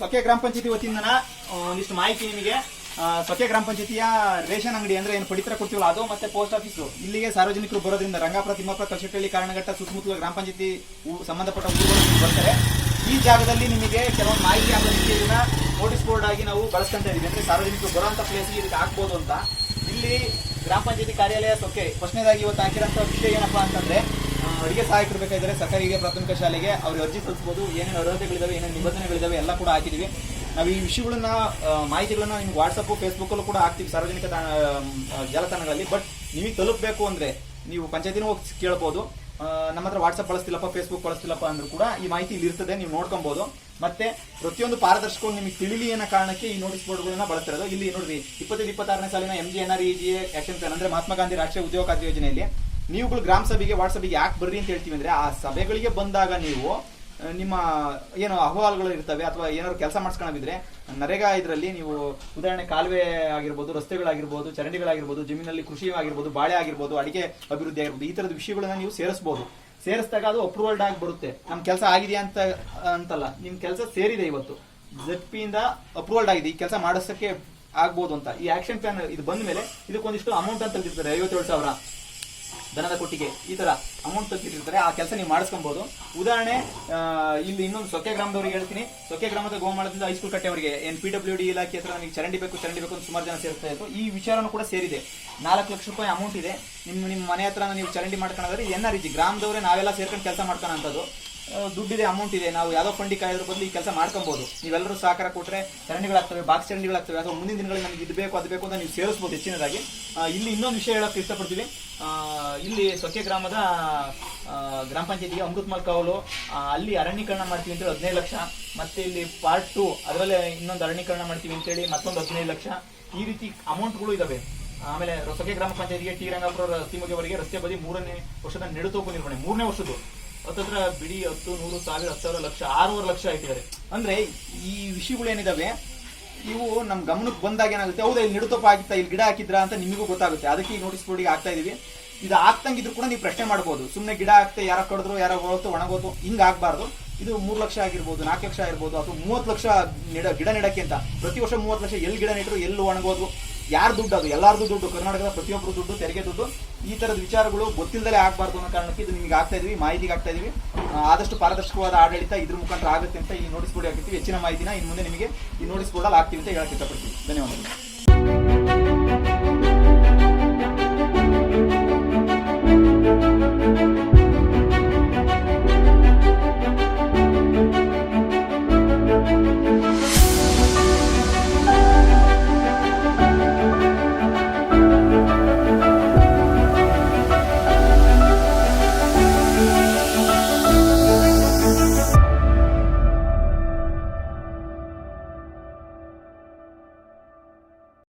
ಸೊಕ್ಕೆ ಗ್ರಾಮ ಪಂಚಾಯತಿ ವತಿಯಿಂದ ಒಂದಿಷ್ಟು ಮಾಹಿತಿ ನಿಮಗೆ. ಸೊಕೆ ಗ್ರಾಮ ಪಂಚಾಯತಿಯ ರೇಷನ್ ಅಂಗಡಿ ಅಂದ್ರೆ ಏನು ಪಡಿತರ ಕೊಡ್ತೀವಲ್ಲ, ಅದು ಮತ್ತೆ ಪೋಸ್ಟ್ ಆಫೀಸು. ಇಲ್ಲಿಗೆ ಸಾರ್ವಜನಿಕರು ಬರೋದ್ರಿಂದ ರಂಗಾಪುರ ತಿಮ್ಮಪ್ಪ ಕಲ್ಶೆಟ್ಟಳ್ಳಿ ಕಾರಣಘಟ್ಟ ಸುತ್ತಮುತ್ತಲ ಗ್ರಾಮ ಪಂಚಾಯತಿ ಸಂಬಂಧಪಟ್ಟ ಊರುಗಳು ಬರ್ತಾರೆ. ಈ ಜಾಗದಲ್ಲಿ ನಿಮಗೆ ಕೆಲವೊಂದು ಮಾಹಿತಿ ಆಗೋ ಇದನ್ನ ನೋಟಿಸ್ ಬೋರ್ಡ್ ಆಗಿ ನಾವು ಬಳಸ್ಕೊಂತ ಇದೀವಿ. ಅಂದ್ರೆ ಸಾರ್ವಜನಿಕರು ಬರುವಂತ ಪ್ಲೇಸ್ಗೆ ಇದಕ್ಕೆ ಹಾಕ್ಬೋದು ಅಂತ. ಇಲ್ಲಿ ಗ್ರಾಮ ಪಂಚಾಯತಿ ಕಾರ್ಯಾಲಯ ಸೊಕ್ಕೆ ಫಸ್ಟ್ನೇದಾಗಿ ಇವತ್ತು ಹಾಕಿರೋಂಥ ವಿಷಯ ಏನಪ್ಪಾ ಅಂತಂದ್ರೆ ಅಡಿಗೆ ಸಹಾಯಕರು ಬೇಕಾದರೆ ಸರ್ಕಾರಿ ಹಿರಿಯ ಪ್ರಾಥಮಿಕ ಶಾಲೆಗೆ ಅವ್ರಿಗೆ ಅರ್ಜಿ ಸಲ್ಲಿಸಬಹುದು ಏನೇನು ಅರ್ಹತೆಗಳಿದಾವೆ ಏನೇನು ನಿಬಂಧನೆಗಳಿದಾವೆ ಎಲ್ಲ ಕೂಡ ಹಾಕಿದ್ದೀವಿ ನಾವು ಈ ವಿಷಯಗಳನ್ನ ಮಾಹಿತಿಗಳನ್ನ ನಿಮ್ಗೆ ವಾಟ್ಸಪ್ ಫೇಸ್ಬುಕ್ ಅಲ್ಲೂ ಕೂಡ ಹಾಕ್ತೀವಿ ಸಾರ್ವಜನಿಕ ತಾಣ ಜಾಲತಾಣಗಳಲ್ಲಿ. ಬಟ್ ನಿಮಗೆ ತಲುಪಬೇಕು ಅಂದ್ರೆ ನೀವು ಪಂಚಾಯತಿನೂ ಹೋಗಿ ಕೇಳ್ಬೋದು. ಆ, ನಮ್ಮ ಹತ್ರ ವಾಟ್ಸಪ್ ಬಳಸ್ತಿಲ್ಲಪ್ಪ ಫೇಸ್ಬುಕ್ ಬಳಸ್ತಿಲ್ಲಪ್ಪ ಅಂದ್ರೂ ಕೂಡ ಈ ಮಾಹಿತಿ ಇಲ್ಲಿ ಇರ್ತದೆ ನೀವು ನೋಡ್ಕೊಬಹುದು ಮತ್ತೆ ಪ್ರತಿಯೊಂದು ಪಾರದರ್ಶಕವನ್ನು ನಿಮಗೆ ತಿಳಿಲಿ ಅನ್ನೋ ಕಾರಣಕ್ಕೆ ಈ ನೋಟಿಸ್ ಬೋರ್ಡ್ಗಳನ್ನ ಬಳಸ್ತಿರೋದು ಇಲ್ಲಿ ನೋಡ್ರಿ ಇಪ್ಪತ್ತೈದು ಇಪ್ಪತ್ತಾರನೇ ಸಾಲಿನ M G N R E G action plan ಅಂದ್ರೆ ಮಹಾತ್ಮ ಗಾಂಧಿ ರಾಷ್ಟ್ರೀಯ ಉದ್ಯೋಗ ಖಾತ್ರಿ ಯೋಜನೆಯಲ್ಲಿ ನೀವುಗಳು ಗ್ರಾಮ ಸಭೆಗೆ ವಾಟ್ಸಪ್ಗೆ ಯಾಕೆ ಬರ್ರಿ ಅಂತ ಹೇಳ್ತೀವಿ ಅಂದ್ರೆ, ಆ ಸಭೆಗಳಿಗೆ ಬಂದಾಗ ನೀವು ನಿಮ್ಮ ಏನು ಅಹವಾಲುಗಳು ಇರ್ತವೆ ಅಥವಾ ಏನಾದ್ರು ಕೆಲಸ ಮಾಡಿಸ್ಕೊಳ್ಳೋದಿದ್ರೆ ನರೇಗಾ ಇದರಲ್ಲಿ ನೀವು ಉದಾಹರಣೆ ಕಾಲುವೆ ಆಗಿರ್ಬೋದು, ರಸ್ತೆಗಳಾಗಿರ್ಬೋದು, ಚರಂಡಿಗಳಾಗಿರ್ಬೋದು, ಜಮೀನಲ್ಲಿ ಕೃಷಿ ಆಗಿರ್ಬೋದು, ಬಾಳೆ ಆಗಿರ್ಬೋದು, ಅಡಿಕೆ ಅಭಿವೃದ್ಧಿ ಆಗಿರ್ಬೋದು, ಈ ತರದ ವಿಷಯಗಳನ್ನ ನೀವು ಸೇರಿಸ್ಬೋದು. ಸೇರಿಸಿದಾಗ ಅದು ಅಪ್ರೂವಲ್ಡ್ ಆಗಿ ಬರುತ್ತೆ. ನಮ್ಮ ಕೆಲಸ ಆಗಿದೆಯಾ ಅಂತ, ಅಂತಲ್ಲ ನಿಮ್ಮ ಕೆಲಸ ಸೇರಿದೆ ಇವತ್ತು. ಜೆಡ್ ಪಿ ಇಂದ ಅಪ್ರೂವಲ್ಡ್ ಆಗಿದೆ, ಈ ಕೆಲಸ ಮಾಡಿಸೋಕ್ಕೆ ಆಗ್ಬೋದು ಅಂತ. ಈ ಆಕ್ಷನ್ ಪ್ಲಾನ್ ಇದು ಬಂದ ಮೇಲೆ ಇದಕ್ಕೊಂದಿಷ್ಟು ಅಮೌಂಟ್ ಅಂತ ತೆಗೆದಿರ್ತಾರೆ, ಐವತ್ತೇಳು ಸಾವಿರ. ದನದ ಕೊಟ್ಟಿಗೆ ಈ ತರ ಅಮೌಂಟ್ ತೆಗೆದಿರ್ತಾರೆ ಆ ಕೆಲಸ ನೀವು ಮಾಡಿಸ್ಕೊಬಹುದು ಉದಾಹರಣೆ ಇಲ್ಲಿ ಇನ್ನೊಂದು ಸೊಕ್ಕೆ ಗ್ರಾಮದವರಿಗೆ ಹೇಳ್ತೀನಿ. ಸೊಕ್ಕೆ ಗ್ರಾಮದ ಗೋಮಾಳದಿಂದ ಹೈಸ್ಕೂಲ್ ಕಟ್ಟೆಯವರಿಗೆ ಏನ್ ಪಿ ಡಬ್ಲ್ಯೂ ಡಿ ಇಲಾಖೆ ಹತ್ರ ನಮಗೆ ಚರಂಡಿ ಬೇಕು ಚರಂಡಿ ಬೇಕು ಅಂತ ಸುಮಾರು ಜನ ಸೇರ್ತಾ ಇತ್ತು ಈ ವಿಚಾರನೂ ಕೂಡ ಸೇರಿದೆ. ನಾಲ್ಕು ಲಕ್ಷ ರೂಪಾಯಿ ಅಮೌಂಟ್ ಇದೆ. ನಿಮ್ಮ ನಿಮ್ಮ ಮನೆ ಹತ್ರ ನೀವು ಚರಂಡಿ ಮಾಡ್ಕೊಳ್ಳೋದ್ರೆ ಎನ್ ಆರ್ ಜಿ ಗ್ರಾಮದವರೇ ನಾವೆಲ್ಲ ಸೇರ್ಕೊಂಡು ಕೆಲಸ ಮಾಡ್ಕೊಳ್ಳೋಂಥದ್ದು ಆ, ದುಡ್ಡಿದೆ ಅಮೌಂಟ್ ಇದೆ. ನಾವು ಯಾವ್ದೋ ಫಂಡಿ ಕಾಯೋದ್ರ ಬದಲು ಈ ಕೆಲಸ ಮಾಡ್ಕೊಬಹುದು ನೀವೆಲ್ಲರೂ ಸಹಕಾರ ಕೊಟ್ಟರೆ ಚರಣಿಗಳಾಗ್ತವೆ ಬಾಕ್ಸ್ ಚರಂಡಿಗಳಾಗ್ತವೆ, ಅಥವಾ ಮುಂದಿನ ದಿನಗಳಲ್ಲಿ ನಮಗೆ ಇದು ಬೇಕು, ಅದು ಬೇಕು ಅಂತ ನೀವು ಸೇರಿಸಬಹುದು ಹೆಚ್ಚಿನದಾಗಿ. ಇಲ್ಲಿ ಇನ್ನೊಂದು ವಿಷಯ ಹೇಳೋಕೆ ಇಷ್ಟಪಡ್ತೀವಿ. ಇಲ್ಲಿ ಸೊಕ್ಕೆ ಗ್ರಾಮದ ಗ್ರಾಮ ಪಂಚಾಯತಿಗೆ ಅಮೃತ್ ಕಾವಲು ಅಲ್ಲಿ ಅರಣ್ಯೀಕರಣ ಮಾಡ್ತೀವಿ ಅಂತೇಳಿ ಹದಿನೈದು ಲಕ್ಷ. ಮತ್ತೆ ಇಲ್ಲಿ ಪಾರ್ಟ್ ಟು ಅದರಲ್ಲೇ ಇನ್ನೊಂದು ಅರಣ್ಯೀಕರಣ ಮಾಡ್ತೀವಿ ಅಂತೇಳಿ ಮತ್ತೊಂದು ಹದಿನೈದು ಲಕ್ಷ. ಈ ರೀತಿ ಅಮೌಂಟ್ಗಳು ಇದಾವೆ. ಆಮೇಲೆ ಸೊಕ್ಕೆ ಗ್ರಾಮ ಪಂಚಾಯತಿಗೆ ಟಿ ರಂಗಾಪುರ ತಿಮುಗೆವರೆಗೆ ರಸ್ತೆ ಬದಿ ಮೂರನೇ ವರ್ಷದ ನೆಡುತೋಪು ನಿರ್ವಹಣೆ, ಮೂರನೇ ವರ್ಷದ್ದು. ಹತ್ತತ್ರ ಬಿಡಿ ಹತ್ತು, ನೂರು, ಸಾವಿರ, ಹತ್ತು ಸಾವಿರ ಲಕ್ಷ, ಆರೂವರೆ ಲಕ್ಷ ಇಟ್ಟಿದ್ದಾರೆ. ಅಂದ್ರೆ ಈ ವಿಷಯಗಳು ಏನಿದಾವೆ? ಇವು ನಮ್ ಗಮನಕ್ಕೆ ಬಂದಾಗ ಏನಾಗುತ್ತೆ? ಹೌದಾ, ಇಲ್ಲಿ ನಿಡುತೋಪ ಆಗಿತ್ತಾ? ಇಲ್ಲಿ ಗಿಡ ಹಾಕಿದ್ರ ಅಂತ ನಿಮಗೂ ಗೊತ್ತಾಗುತ್ತೆ. ಅದಕ್ಕೆ ಈ ನೋಟಿಸ್ ಬೋರ್ಡಿಗೆ ಹಾಕ್ತಾ ಇದೀವಿ. ಇದು ಆಗ್ತಂಗಿದ್ರು ಕೂಡ ನೀವು ಪ್ರಶ್ನೆ ಮಾಡ್ಬೋದು. ಸುಮ್ಮನೆ ಗಿಡ ಹಾಕ್ತೆ, ಯಾರೋ ಕಡಿದ್ರು, ಯಾರೋ ಹೋಗ್ತು ಒಣಗೋತು, ಹಿಂಗೆ ಆಗಬಾರ್ದು. ಇದು ಮೂರು ಲಕ್ಷ ಆಗಿರ್ಬೋದು, ನಾಲ್ಕು ಲಕ್ಷ ಆಗಿರ್ಬೋದು, ಅಥವಾ ಮೂವತ್ತು ಲಕ್ಷ ಗಿಡ ನೆಡಕ್ಕೆ ಅಂತ. ಪ್ರತಿ ವರ್ಷ ಮೂವತ್ತು ಲಕ್ಷ ಎಲ್ಲಿ ಗಿಡ ನೆಟ್ಟರು ಎಲ್ಲಿ ಒಣಗೋದು? ಯಾರ ದುಡ್ಡು ಅದು? ಎಲ್ಲಾರ್ದು ದುಡ್ಡು, ಕರ್ನಾಟಕದ ಪ್ರತಿಯೊಬ್ಬರು ದುಡ್ಡು, ತೆರಿಗೆ ದುಡ್ಡು, ಈ ತರದ ವಿಚಾರಗಳು ಗೊತ್ತಿಲ್ಲದೆ ಆಗಬಾರ್ದು ಅನ್ನೋ ಕಾರಣಕ್ಕೆ ಇದು ನಿಮಗೆ ಆಗ್ತಾ ಇದೀವಿ, ಮಾಹಿತಿಗೆ ಆಗ್ತಾ ಇದೀವಿ. ಆದಷ್ಟು ಪಾರದರ್ಶಕವಾದ ಆಡಳಿತ ಇದ್ರ ಮುಖಾಂತರ ಆಗುತ್ತೆ ಅಂತ ಈ ನೋಟಿಸ್ ಬೋರ್ಡ್ ಹಾಕಿರ್ತೀವಿ. ಹೆಚ್ಚಿನ ಮಾಹಿತಿನ ಇನ್ನು ಮುಂದೆ ನಿಮಗೆ ಈ ನೋಟಿಸ್ ಬೋರ್ಡಲ್ಲಿ ಆಗ್ತೀವಿ ಅಂತ ಹೇಳಕ್ ಇಷ್ಟಪಡ್ತೀವಿ ಧನ್ಯವಾದಗಳು.